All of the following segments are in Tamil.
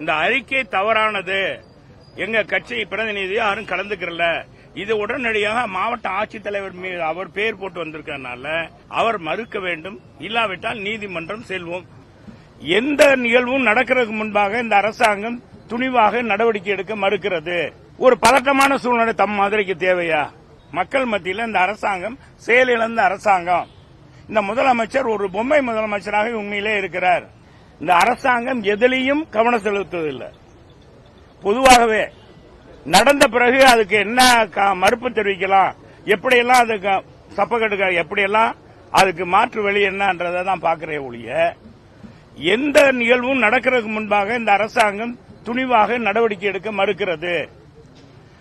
இந்த அறிக்கை தவறானது. எங்க கட்சி பிரதிநிதி யாரும் கலந்துக்கிறல. இது உடனடியாக மாவட்ட ஆட்சித்தலைவர் மீது அவர் பெயர் போட்டு வந்திருக்கறனால அவர் மறுக்க வேண்டும். இல்லாவிட்டால் நீதிமன்றம் செல்வோம். எந்த நிகழ்வும் நடக்கிறதுக்கு முன்பாக இந்த அரசாங்கம் துணிவாக நடவடிக்கை எடுக்க மறுக்கிறது. ஒரு பதட்டமான சூழ்நிலை தம் மதுரைக்கு தேவையா? மக்கள் மத்தியில் இந்த அரசாங்கம் செயலிழந்த அரசாங்கம். இந்த முதலமைச்சர் ஒரு பொம்மை முதலமைச்சராக உண்மையிலே இருக்கிறார். இந்த அரசாங்கம் எதிலையும் கவனம் செலுத்துவதில்லை. பொதுவாகவே நடந்த பிறகு அதுக்கு என்ன க- மறுப்பு தெரிவிக்கலாம் எப்படியெல்லாம் அதுக்கு சப்பக்கட்டுக்க எப்படியெல்லாம் அதுக்கு மாற்று வழி என்னன்றதை தான் பார்க்கிறேன் ஒழிய எந்த நிகழ்வும் நடக்கிறதுக்கு முன்பாக இந்த அரசாங்கம் துணிவாக நடவடிக்கை எடுக்க மறுக்கிறது.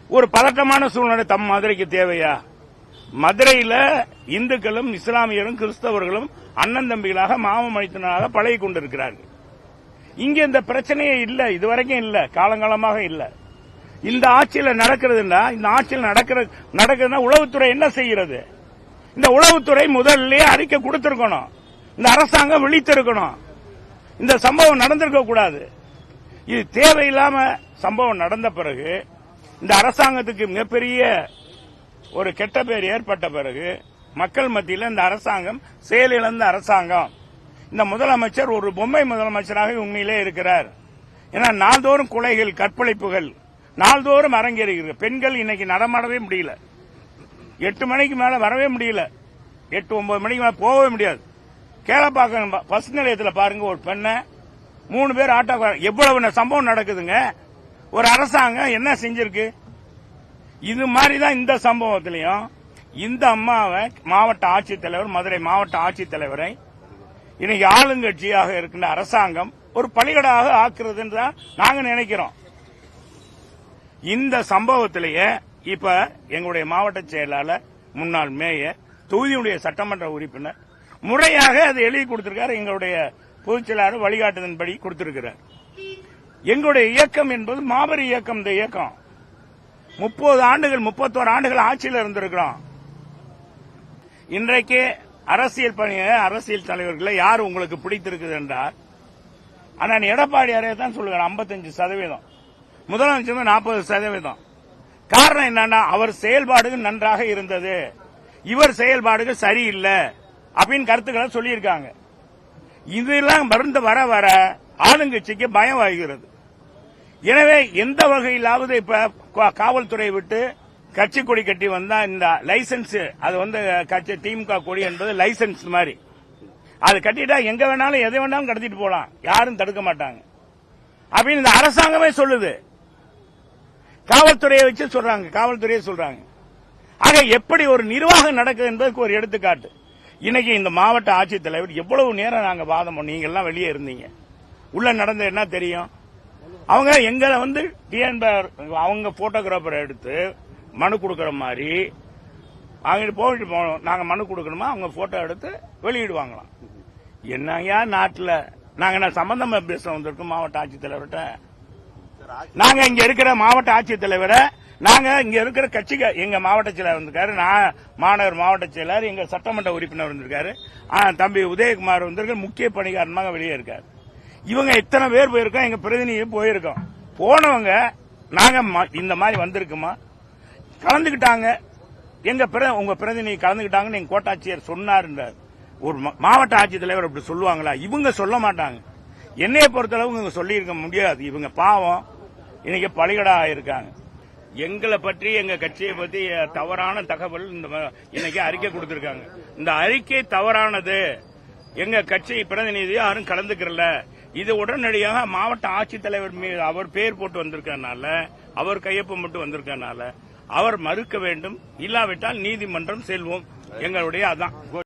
ஒரு பதட்டமான சூழ்நிலை தம் மதுரைக்கு தேவையா? மதுரையில் இந்துக்களும் இஸ்லாமியரும் கிறிஸ்தவர்களும் அண்ணன் தம்பிகளாக மாமமணித்தனாக பழகி கொண்டிருக்கிறார்கள் இங்க இந்த பிரச்சனையே இல்ல இதுவரைக்கும் இல்ல காலங்காலமாக இல்ல. இந்த ஆட்சியில நடக்கிறதுன்னா இந்த ஆட்சியில் நடக்கிறது நடக்குதுன்னா உளவுத்துறை என்ன செய்கிறது? இந்த உளவுத்துறை முதல்ல அறிக்கை கொடுத்திருக்கணும். இந்த அரசாங்கம் விழித்திருக்கணும். இந்த சம்பவம் நடந்திருக்க கூடாது. இது தேவையில்லாம சம்பவம் நடந்த பிறகு இந்த அரசாங்கத்துக்கு மிகப்பெரிய ஒரு கெட்ட பேர் ஏற்பட்ட பிறகு மக்கள் மத்தியில் இந்த அரசாங்கம் செயலிழந்த அரசாங்கம். இந்த முதலமைச்சர் ஒரு பொம்மை முதலமைச்சராக உண்மையிலே இருக்கிறார். ஏன்னா நாள்தோறும் கொலைகள் கற்பழிப்புகள் நாள்தோறும் அரங்கேறுகிறது. பெண்கள் இன்னைக்கு நடமாடவே முடியல. எட்டு மணிக்கு மேல வரவே முடியல. எட்டு ஒன்பது மணிக்கு மேல போகவே முடியாது. கேளப்பாக்கம் பஸ் நிலையத்தில் பாருங்க ஒரு பெண்ணை மூணு பேர் ஆட்டோ எவ்வளவு சம்பவம் நடக்குதுங்க. ஒரு அரசாங்கம் என்ன செஞ்சிருக்கு? இது மாதிரி தான் இந்த சம்பவத்திலையும் இந்த அம்மாவை மாவட்ட ஆட்சித்தலைவர் மதுரை மாவட்ட ஆட்சித்தலைவரை இன்னைக்கு ஆளுங்கட்சியாக இருக்கின்ற அரசாங்கம் ஒரு பலிகடாக ஆக்குறதுன்னு தான் நாங்க நினைக்கிறோம். இந்த சம்பவத்திலேயே இப்ப எங்களுடைய மாவட்ட செயலாளர் முன்னாள் மேயர் தொகுதியுடைய சட்டமன்ற உறுப்பினர் முறையாக அதை எழுதி கொடுத்திருக்காரு. எங்களுடைய பொதுச் செயலாளர் வழிகாட்டுதன்படி கொடுத்திருக்கிறார். எங்களுடைய இயக்கம் என்பது மாபெரும் இயக்கம் இந்த இயக்கம். முப்பது ஆண்டுகள் முப்பத்தோரு ஆண்டுகள் ஆட்சியில் இருந்திருக்கிறோம். இன்றைக்கு அரசியல் பணியை அரசியல் தலைவர்களை யார் உங்களுக்கு பிடித்திருக்குது என்றால் அண்ணன் எடப்பாடியாரே தான் சொல்லுகிறார் 55 சதவீதம். முதலமைச்சர் நாற்பது சதவீதம். காரணம் என்னன்னா அவர் செயல்பாடுகள் நன்றாக இருந்தது. இவர் செயல்பாடுகள் சரியில்லை அப்படின்னு கருத்துக்களை சொல்லியிருக்காங்க. இதெல்லாம் மருந்து வர வர ஆளுங்கட்சிக்கு பயம் ஆகிறது எனவே எந்த வகையிலாவது இப்ப காவல்துறையை காவல்துறை விட்டு கட்சி கொடி கட்டி வந்தா இந்த லைசன்ஸ் அது வந்து கட்சி திமுக கொடி என்பது லைசன்ஸ் மாதிரி. அது கட்டிட்டா எங்க வேணாலும் எதை வேணாலும் கடத்திட்டு போலாம். யாரும் தடுக்க மாட்டாங்க. அப்படின்னு இந்த அரசாங்கமே சொல்லுது. காவல்துறையை வச்சு சொல்றாங்க. காவல்துறையை சொல்றாங்க. ஆக எப்படி ஒரு நிர்வாகம் நடக்குது என்பதற்கு ஒரு எடுத்துக்காட்டு. இன்னைக்கு இந்த மாவட்ட ஆட்சித்தலைவர் எவ்வளவு நேரம் நாங்க வாதம் நீங்க எல்லாம் வெளியே இருந்தீங்க. உள்ள நடந்தது என்ன தெரியும்? அவங்க எங்களை வந்து டிஎன் அவங்க போட்டோகிராஃபர் எடுத்து மனு கொடுக்கற மாதிரி. அவங்க போயிட்டு போனோம். நாங்க மனு கொடுக்கணுமா? அவங்க போட்டோ எடுத்து வெளியிடுவாங்களாம். என்னையா நாட்டுல? நாங்க என்ன சம்பந்தமாக பேச வந்திருக்கோம் மாவட்ட ஆட்சித்தலைவர்கிட்ட? நாங்க இங்க இருக்கிற மாவட்ட ஆட்சித்தலைவரை நாங்க இங்க இருக்கிற கட்சிக எங்க மாவட்ட செயலர் வந்திருக்காரு. நான் மாநகர் மாவட்ட செயலர் எங்க சட்டமன்ற உறுப்பினர் வந்திருக்காரு. ஆ, தம்பி உதயகுமார் வந்திருக்காரு. முக்கிய பணிகாரணமாக வெளியே இருக்காரு. இவங்க இத்தனை பேர் போயிருக்கோம்? எங்க பிரதிநிதி போயிருக்கோம். போனவங்க நாங்க ம- இந்த மாதிரி வந்திருக்குமா? கலந்துக்கிட்டாங்க எங்க பிர- உங்க பிரதிநிதி கலந்துக்கிட்டாங்கன்னு எங்க கோட்டாட்சியர் சொன்னாருன்றார். ஒரு மா- மாவட்ட ஆட்சித்தலைவர் அப்படி சொல்லுவாங்களா? இவங்க சொல்ல மாட்டாங்க. என்னைய பொறுத்தளவு இவங்க சொல்லியிருக்க முடியாது. இவங்க பாவம். இன்னைக்கு பலிகடா ஆயிருக்காங்க. எங்களை பற்றி எங்க கட்சியை பத்தி தவறான தகவல் இந்த இன்னைக்கு அறிக்கை கொடுத்திருக்காங்க. இந்த அறிக்கை தவறானது. எங்க கட்சி பிரதிநிதி யாரும் கலந்துக்கிறல. இது உடனடியாக மாவட்ட ஆட்சித்தலைவர் மீது அவர் பேர் போட்டு வந்திருக்கனால அவர் கையொப்பம் மட்டும் வந்திருக்கனால அவர் மறுக்க வேண்டும். இல்லாவிட்டால் நீதிமன்றம் செல்வோம். எங்களுடைய அதான்.